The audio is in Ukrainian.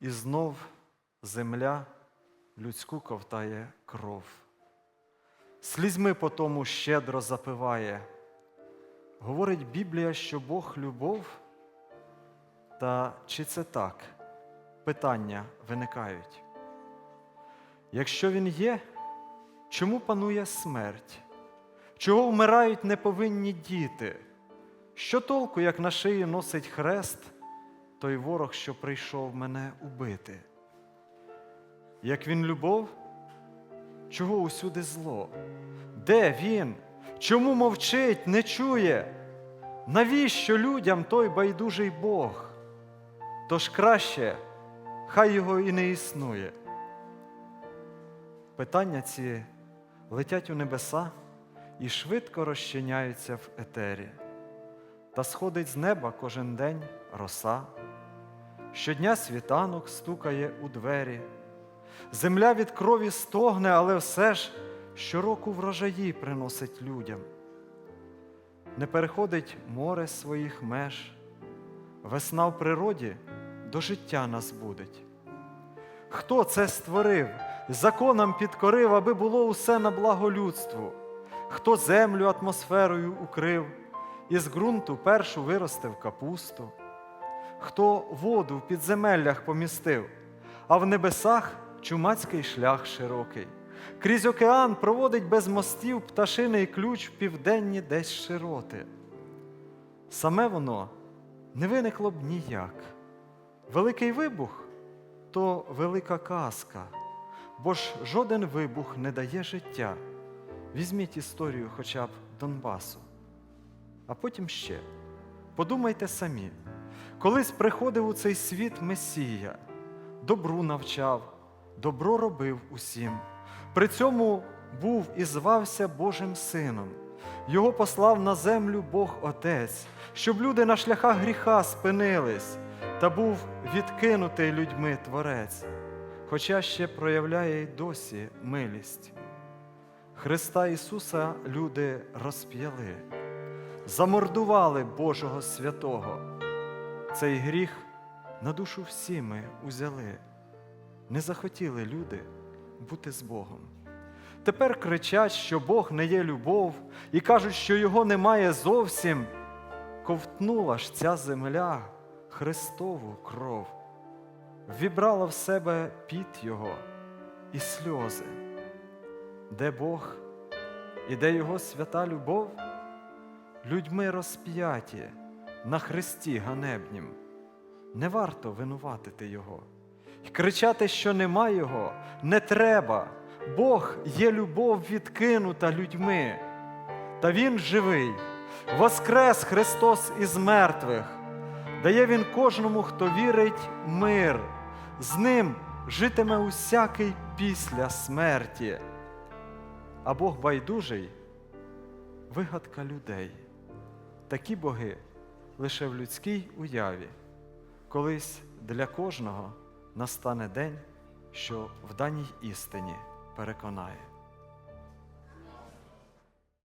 І знов земля людську ковтає кров. Слізьми по тому щедро запиває. Говорить Біблія, що Бог любов. Та чи це так? Питання виникають. Якщо він є, чому панує смерть? Чого вмирають неповинні діти? Що толку, як на шиї носить хрест, той ворог, що прийшов мене убити? Як він любов, чого усюди зло? Де він? Чому мовчить, не чує? Навіщо людям той байдужий Бог? Тож краще, хай його і не існує. Питання ці летять у небеса і швидко розчиняються в етері. Та сходить з неба кожен день роса. Щодня світанок стукає у двері. Земля від крові стогне, але все ж щороку врожаї приносить людям. Не переходить море своїх меж, весна в природі до життя нас будить. Хто це створив, законам підкорив, аби було усе на благо людству? Хто землю атмосферою укрив, і з ґрунту першу виростив капусту? Хто воду в підземеллях помістив, а в небесах чумацький шлях широкий. Крізь океан проводить без мостів пташиний ключ в південні десь широти. Саме воно не виникло б ніяк. Великий вибух то велика казка, бо ж жоден вибух не дає життя. Візьміть історію хоча б Донбасу. А потім ще. Подумайте самі, колись приходив у цей світ Месія, добру навчав, добро робив усім. При цьому був і звався Божим Сином. Його послав на землю Бог Отець, щоб люди на шляхах гріха спинились, та був відкинутий людьми Творець, хоча ще проявляє й досі милість. Христа Ісуса люди розп'яли, замордували Божого святого. Цей гріх на душу всі ми узяли. Не захотіли люди бути з Богом. Тепер кричать, що Бог не є любов, і кажуть, що його немає зовсім. Ковтнула ж ця земля Христову кров, вібрала в себе піт Його і сльози. Де Бог і де Його свята любов, людьми розп'яті на хресті ганебнім, не варто винуватити Його. І кричати, що нема Його, не треба. Бог є любов відкинута людьми, та Він живий, воскрес Христос із мертвих, дає Він кожному, хто вірить, мир, з ним житиме усякий після смерті. А Бог байдужий вигадка людей. Такі боги лише в людській уяві. Колись для кожного настане день, що в даній істині переконає.